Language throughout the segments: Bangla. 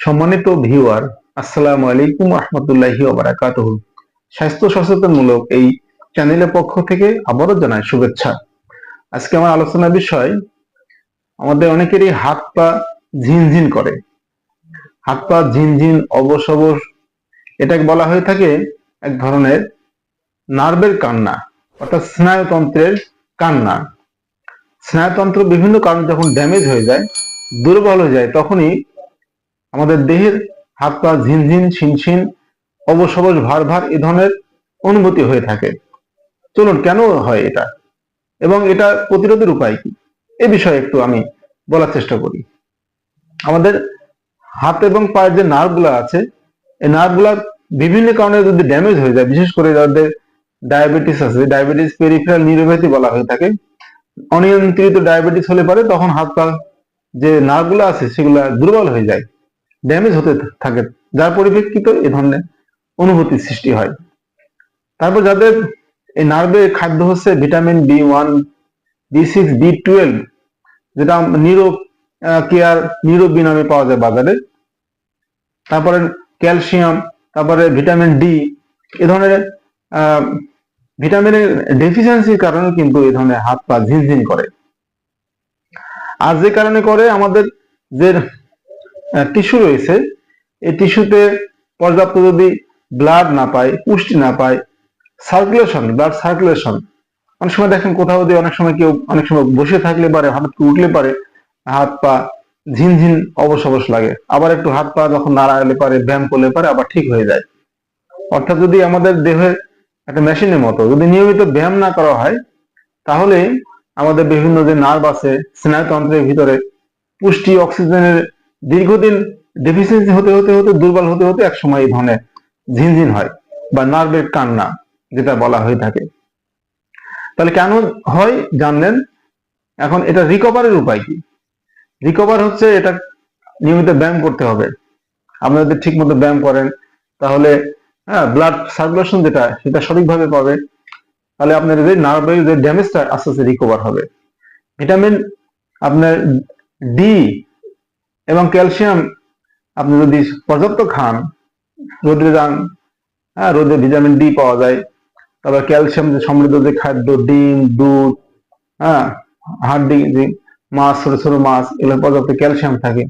সম্মানিত ভিউয়ার আসসালামু আলাইকুম রহমতুল্লাহি ওবারাকাত স্বাস্থ্য সচেতনমূলক এই চ্যানেলের পক্ষ থেকে আবারও জানাই শুভেচ্ছা। আজকে আমার আলোচনার বিষয়, আমাদের অনেকেরই হাত পা ঝিনঝিন করে। হাত পা ঝিনঝিন অবশ এটাকে বলা হয়ে থাকে এক ধরনের নার্ভের কান্না, অর্থাৎ স্নায়ুতন্ত্রের কান্না। স্নায়ুতন্ত্র বিভিন্ন কারণে যখন ড্যামেজ হয়ে যায়, দুর্বল হয়ে যায়, তখনই আমাদের দেহের হাত পা ঝিনঝিন, ছিনছিন অবশ ভার ভার এ ধরনের অনুভূতি হয়ে থাকে। চলুন, কেন হয় এটা? এবং এটা প্রতিরোধের উপায় কি? এ বিষয়ে একটু আমি বলার চেষ্টা করি। আমাদের হাত এবং পায়ের যে নার্ভগুলো আছে, এই নার্ভগুলা বিভিন্ন কারণে যদি ড্যামেজ হয়ে যায়, বিশেষ করে যাদের ডায়াবেটিস আছে, ডায়াবেটিস পেরিফেরাল নিউরোপ্যাথি বলা হয়ে থাকে, অনিয়ন্ত্রিত ডায়াবেটিস হলে পারে তখন হাত পা যে নার্ভগুলো আছে, সেগুলা দুর্বল হয়ে যায়। ড্যামেজ হতে থাকে। যার পরিপ্রেক্ষিতে এ ধরনের অনুভূতি সৃষ্টি হয়। তারপর যাদের এই নার্ভে খাদ্য হচ্ছে vitamin B one B six B twelve যেটা নিউরো কেয়ার নিউরোবি নামে পাওয়া যায় বাজারে। তারপরে ক্যালসিয়াম তারপরে ভিটামিন ডি এ ধরনের ভিটামিনের ডেফিসিয়েন্সির কারণে কিন্তু এই ধরনের হাত পা ঝিনঝিন করে। আর যে কারণে করে আমাদের যে টিস্যু রয়েছে। এই টিস্যুতে পর্যাপ্ত যদি ব্লাড না পায়, পুষ্টি না পায় সার্কুলেশন ব্লাড সার্কুলেশন অনেক সময় দেখেন কোথাও দিয়ে অনেক সময় কেউ অনেক সময় বসে থাকলে পারে, হঠাৎ উঠলে পারে, হাত পা ঝিনঝিন অবশ অবশ লাগে। আবার একটু হাত পা যখন নাড়ালে পারে, ব্যায়াম করলে পারে, আবার ঠিক হয়ে যায়। অর্থাৎ যদি আমাদের দেহের একটা মেশিনের মতো যদি নিয়মিত ব্যায়াম না করা হয়, তাহলে আমাদের বিভিন্ন যে নার্ভ আছে, স্নায়ুতন্ত্রের ভিতরে পুষ্টি অক্সিজেনের দীর্ঘদিন ডেফিসিয়েন্সি হতে হতে হতে, দুর্বল হতে হতে এক সময় এই ধরনের ঝিনঝিন হয় বা নার্ভের কান্না, যেটা বলা হয়ে থাকে। তাহলে কেন হয় জানলেন? এখন এটা রিকভারের উপায় কি? রিকভার হচ্ছে এটা নিয়মিত ব্যায়াম করতে হবে। আপনারা যদি ঠিক মতো ব্যায়াম করেন, তাহলে হ্যাঁ ব্লাড সার্কুলেশন যেটা, সেটা সঠিকভাবে পাবে তাহলে আপনার যে নার্ভের যে ড্যামেজটা আস্তে আস্তে রিকভার হবে। ভিটামিন আপনার ডি এবং ক্যালসিয়াম, আপনি যদি পর্যাপ্ত খান, রোদে যান হ্যাঁ রোদে ভিটামিন ডি পাওয়া যায়, তারপর ক্যালসিয়াম যে সমৃদ্ধ যে খাদ্য, ডিম, দুধ হ্যাঁ হাড্ডি, যে মাছ, ছোট ছোট মাছ এগুলো পর্যাপ্ত ক্যালসিয়াম থাকে।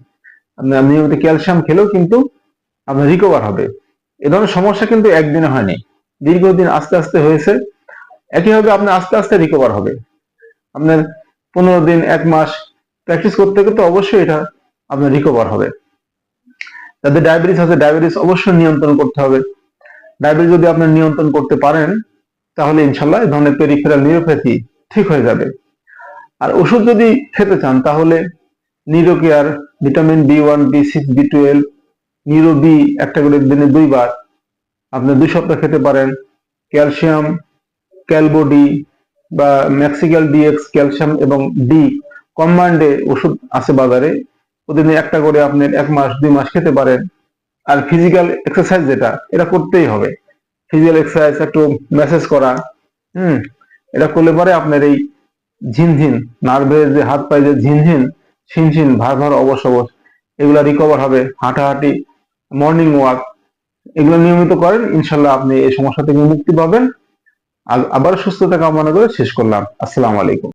আপনি নিয়মিত ক্যালসিয়াম খেলেও কিন্তু আপনার রিকভার হবে। এ ধরনের সমস্যা কিন্তু একদিনে হয়নি। দীর্ঘদিন আস্তে আস্তে হয়েছে। একইভাবে আপনার আস্তে আস্তে রিকভার হবে। আপনার পনেরো দিন, এক মাস প্র্যাকটিস করতে করতে অবশ্যই এটা আপনার রিকভার হবে। যাদের ডায়াবেটিস আছে ডায়াবেটিস অবশ্যই নিয়ন্ত্রণ করতে হবে। ডায়াবেটিস যদি আপনি নিয়ন্ত্রণ করতে পারেন, তাহলে ইনশাল্লাহ এই ধরনের পেরিফেরাল নিউরোপ্যাথি ঠিক হয়ে যাবে। আর ওষুধ যদি খেতে চান, তাহলে Neuro Care vitamin B one B six B twelve Neuro B একটা করে দিনে দুইবার আপনি দুই সপ্তাহ খেতে পারেন। ক্যালসিয়াম, ক্যালবোডি বা ম্যাক্সিক্যাল ডিএক্স ক্যালসিয়াম এবং ডি কম্বাইন্ডে ওষুধ আছে বাজারে। প্রতিদিন একটা করে আপনি এক মাস, দুই মাস খেতে পারেন। আর ফিজিক্যাল এক্সারসাইজ যেটা, এটা করতেই হবে। ফিজিক্যাল এক্সারসাইজ একটু মেসেজ করা, হুম? এটা করলে পরে আপনার এই ঝিনঝিন নার্ভের যে হাত পায়ে যে ঝিনঝিন ছিনছিন ভার ভার, অবশ অবশ, এগুলা রিকভার হবে। হাঁটাহাঁটি মর্নিং ওয়াক এগুলো নিয়মিত করেন, ইনশাল্লাহ আপনি এই সমস্যা থেকে মুক্তি পাবেন। আবার সুস্থতা কামনা করে শেষ করলাম। আসসালামু আলাইকুম।